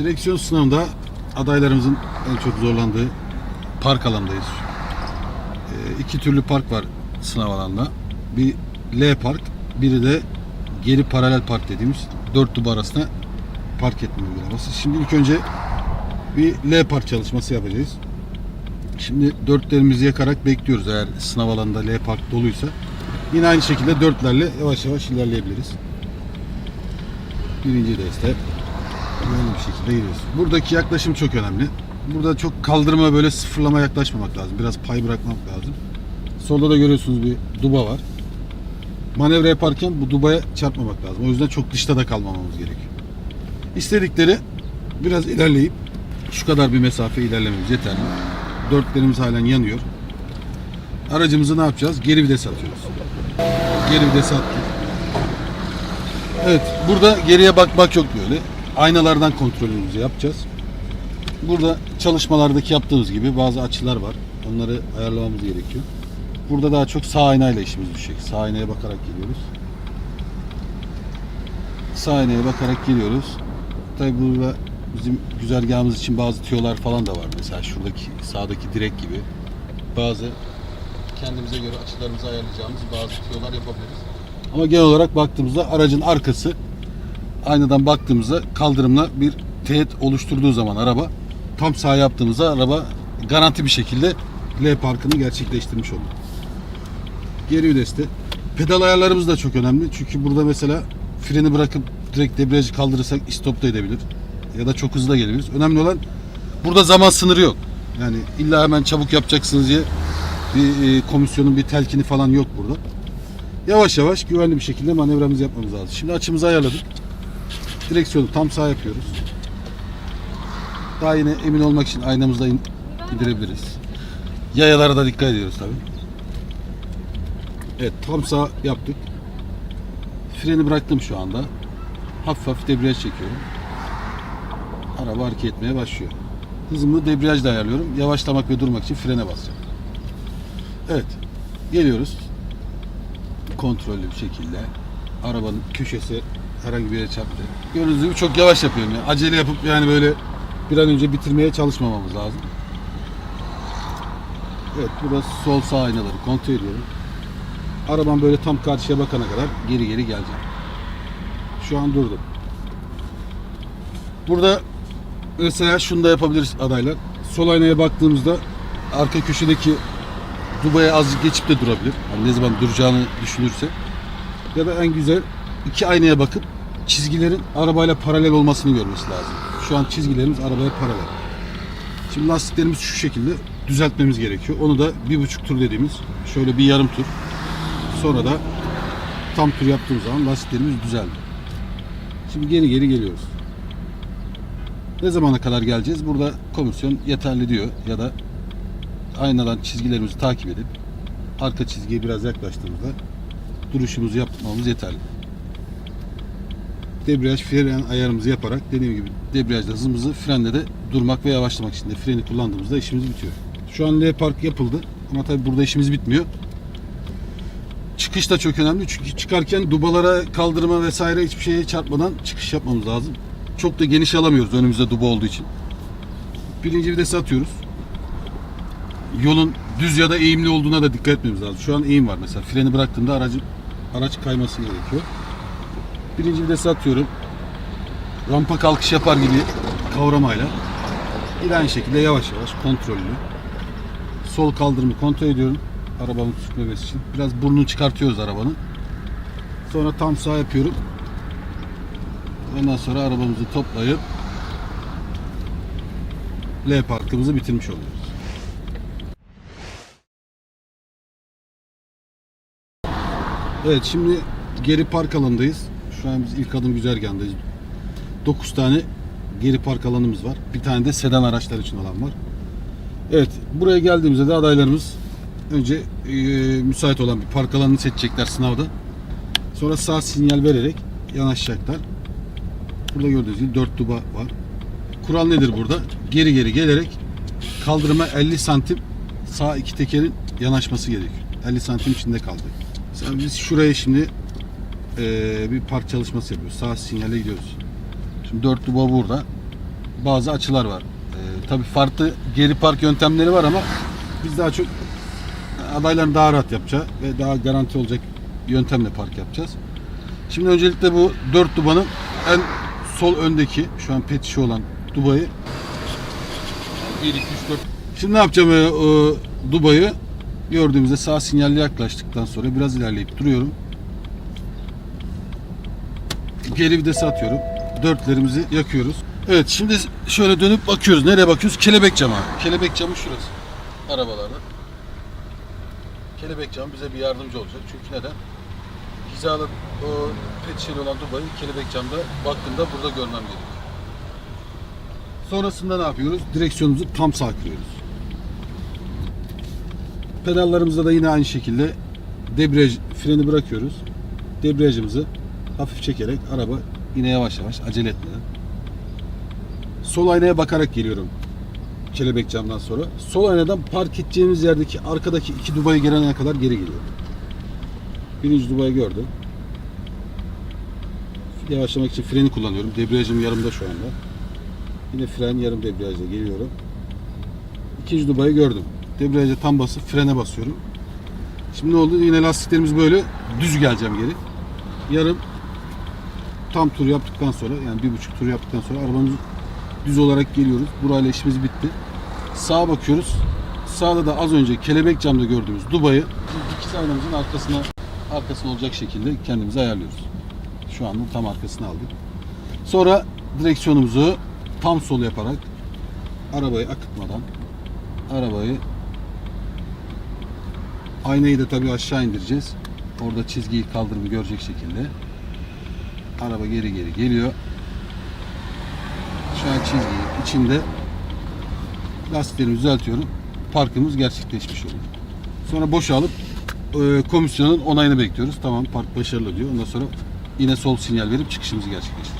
Direksiyon sınavında adaylarımızın en çok zorlandığı park alandayız. Ee, iki türlü park var sınav alanında. Bir L park, biri de geri paralel park dediğimiz dört duba arasında park etme uygulaması. Şimdi ilk önce bir L park çalışması yapacağız. Şimdi dörtlerimizi yakarak bekliyoruz eğer sınav alanında L park doluysa. Yine aynı şekilde dörtlerle yavaş yavaş ilerleyebiliriz. Birinci deste güvenli bir şekilde giriyoruz. Buradaki yaklaşım çok önemli. Burada çok kaldırıma böyle sıfırlama yaklaşmamak lazım. Biraz pay bırakmak lazım. Solda da görüyorsunuz bir duba var. Manevra yaparken bu dubaya çarpmamak lazım. O yüzden çok dışta da kalmamamız gerekiyor. İstedikleri biraz ilerleyip şu kadar bir mesafe ilerlememiz yeterli. Dörtlerimiz halen yanıyor. Aracımızı ne yapacağız? Geri vites atıyoruz. Geri vites attık. Evet, burada geriye bakmak yok böyle. Aynalardan kontrolümüzü yapacağız. Burada çalışmalardaki yaptığımız gibi bazı açılar var. Onları ayarlamamız gerekiyor. Burada daha çok sağ aynayla işimiz düşecek. Sağ aynaya bakarak geliyoruz. Sağ aynaya bakarak geliyoruz. Tabi burada bizim güzergahımız için bazı tüyolar falan da var. Mesela şuradaki sağdaki direk gibi. Bazı kendimize göre açılarımızı ayarlayacağımız bazı tüyolar yapabiliriz. Ama genel olarak baktığımızda aracın arkası aynadan baktığımızda kaldırımla bir teğet oluşturduğu zaman araba tam sağ yaptığımızda araba garanti bir şekilde L parkını gerçekleştirmiş olur. Geri viteste. Pedal ayarlarımız da çok önemli. Çünkü burada mesela freni bırakıp direkt debriyajı kaldırırsak stop da edebilir. Ya da çok hızlı da gelebiliriz. Önemli olan burada zaman sınırı yok. Yani illa hemen çabuk yapacaksınız diye bir e, komisyonun bir telkini falan yok burada. Yavaş yavaş güvenli bir şekilde manevramızı yapmamız lazım. Şimdi açımızı ayarladık. Direksiyonu tam sağ yapıyoruz. Daha yine emin olmak için aynamızla in- indirebiliriz. Yayalara da dikkat ediyoruz tabi. Evet tam sağ yaptık. Freni bıraktım şu anda. Hafif hafif debriyaj çekiyorum. Araba hareket etmeye başlıyor. Hızımı debriyajla ayarlıyorum. Yavaşlamak ve durmak için frene basacağım. Evet. Geliyoruz. Kontrollü bir şekilde. Arabanın köşesi herhangi bir yere çarptı. Gördüğünüz gibi çok yavaş yapıyorum. Yani. Acele yapıp yani böyle bir an önce bitirmeye çalışmamamız lazım. Evet burada sol sağ aynaları kontrol ediyorum. Arabam böyle tam karşıya bakana kadar geri geri geleceğim. Şu an durdum. Burada mesela şunu da yapabiliriz adaylar. Sol aynaya baktığımızda arka köşedeki Dubai'ye azıcık geçip de durabilir. Hani ne zaman duracağını düşünürse. Ya da en güzel iki aynaya bakıp çizgilerin arabayla paralel olmasını görmesi lazım. Şu an çizgilerimiz arabaya paralel. Şimdi lastiklerimiz şu şekilde düzeltmemiz gerekiyor. Onu da bir buçuk tur dediğimiz şöyle bir yarım tur. Sonra da tam tur yaptığımız zaman lastiklerimiz düzeldi. Şimdi geri geri geliyoruz. Ne zamana kadar geleceğiz? Burada komisyon yeterli diyor ya da aynadan çizgilerimizi takip edip arka çizgiye biraz yaklaştığımızda duruşumuzu yapmamız yeterli. Debriyaj fren ayarımızı yaparak dediğim gibi debriyajda hızımızı frende de durmak ve yavaşlamak için de freni kullandığımızda işimiz bitiyor. Şu an L park yapıldı ama tabii burada işimiz bitmiyor. Çıkış da çok önemli çünkü çıkarken dubalara, kaldırıma vesaire hiçbir şeye çarpmadan çıkış yapmamız lazım. Çok da geniş alamıyoruz önümüzde duba olduğu için. Birinci vitesi atıyoruz yolun düz ya da eğimli olduğuna da dikkat etmemiz lazım. Şu an eğim var mesela. Freni bıraktığımda aracın araç kayması gerekiyor. Birinci vitesi atıyorum. Rampa kalkış yapar gibi kavramayla. Yine aynı şekilde yavaş yavaş kontrollü. Sol kaldırımı kontrol ediyorum. Arabamın sürtmemesi için. Biraz burnunu çıkartıyoruz arabanın. Sonra tam sağ yapıyorum. Ondan sonra arabamızı toplayıp L parkımızı bitirmiş oluyoruz. Evet şimdi geri park alanındayız. Şu an biz ilk adım güzergahındayız. 9 tane geri park alanımız var. Bir tane de sedan araçlar için olan var. Evet buraya geldiğimizde de adaylarımız önce e, müsait olan bir park alanını seçecekler sınavda. Sonra sağ sinyal vererek yanaşacaklar. Burada gördüğünüz gibi 4 duba var. Kural nedir burada? Geri geri gelerek kaldırıma 50 santim sağ iki tekerin yanaşması gerekiyor. 50 santim içinde kaldı. Mesela biz şuraya şimdi eee, bir park çalışması yapıyoruz. Sağ sinyale gidiyoruz. Şimdi dört duba burada. bazı açılar var. Ee, tabii farklı geri park yöntemleri var ama biz daha çok adayların daha rahat yapacağı ve daha garanti olacak yöntemle park yapacağız. Şimdi öncelikle bu dört dubanın en sol öndeki şu an pet şişi olan dubayı 1, 2, 3, 4 Şimdi ne yapacağım e, o dubayı gördüğümüzde sağ sinyalle yaklaştıktan sonra biraz ilerleyip duruyorum. Geri vitesi atıyorum. Dörtlerimizi yakıyoruz. Evet şimdi şöyle dönüp bakıyoruz. Nereye bakıyoruz? Kelebek camı. Kelebek camı şurası. Arabalarda. Kelebek camı bize bir yardımcı olacak. Çünkü neden? Hizalı o pet şişeli olan dubayı kelebek camda baktığımda burada görmem gerekiyor. Sonrasında ne yapıyoruz? Direksiyonumuzu tam sağ kırıyoruz. Pedallarımızda da yine aynı şekilde debriyaj freni bırakıyoruz. Debriyajımızı hafif çekerek araba yine yavaş yavaş acele etmeden. Sol aynaya bakarak geliyorum. Kelebek camdan sonra. Sol aynadan park edeceğimiz yerdeki arkadaki iki dubayı gelene kadar geri geliyorum. Birinci dubayı gördüm. Yavaşlamak için freni kullanıyorum. Debriyajım yarımda şu anda. Yine fren yarım debriyajla geliyorum. İkinci dubayı gördüm. Debriyaja tam basıp frene basıyorum. Şimdi ne oldu? Yine lastiklerimiz böyle düz geleceğim geri. Yarım tam tur yaptıktan sonra yani bir buçuk tur yaptıktan sonra arabamız düz olarak geliyoruz. Burayla işimiz bitti. Sağa bakıyoruz. Sağda da az önce kelebek camda gördüğümüz dubayı dikiz aynamızın arkasına arkasına olacak şekilde kendimizi ayarlıyoruz. Şu anda tam arkasına aldık. Sonra direksiyonumuzu tam sol yaparak arabayı akıtmadan arabayı aynayı da tabii aşağı indireceğiz. Orada çizgiyi kaldırımı görecek şekilde. Araba geri geri geliyor. Şu an çizgiyi içinde lastiklerimi düzeltiyorum. Parkımız gerçekleşmiş oluyor. Sonra boşalıp e, komisyonun onayını bekliyoruz. Tamam park başarılı diyor. Ondan sonra yine sol sinyal verip çıkışımızı gerçekleştireceğiz.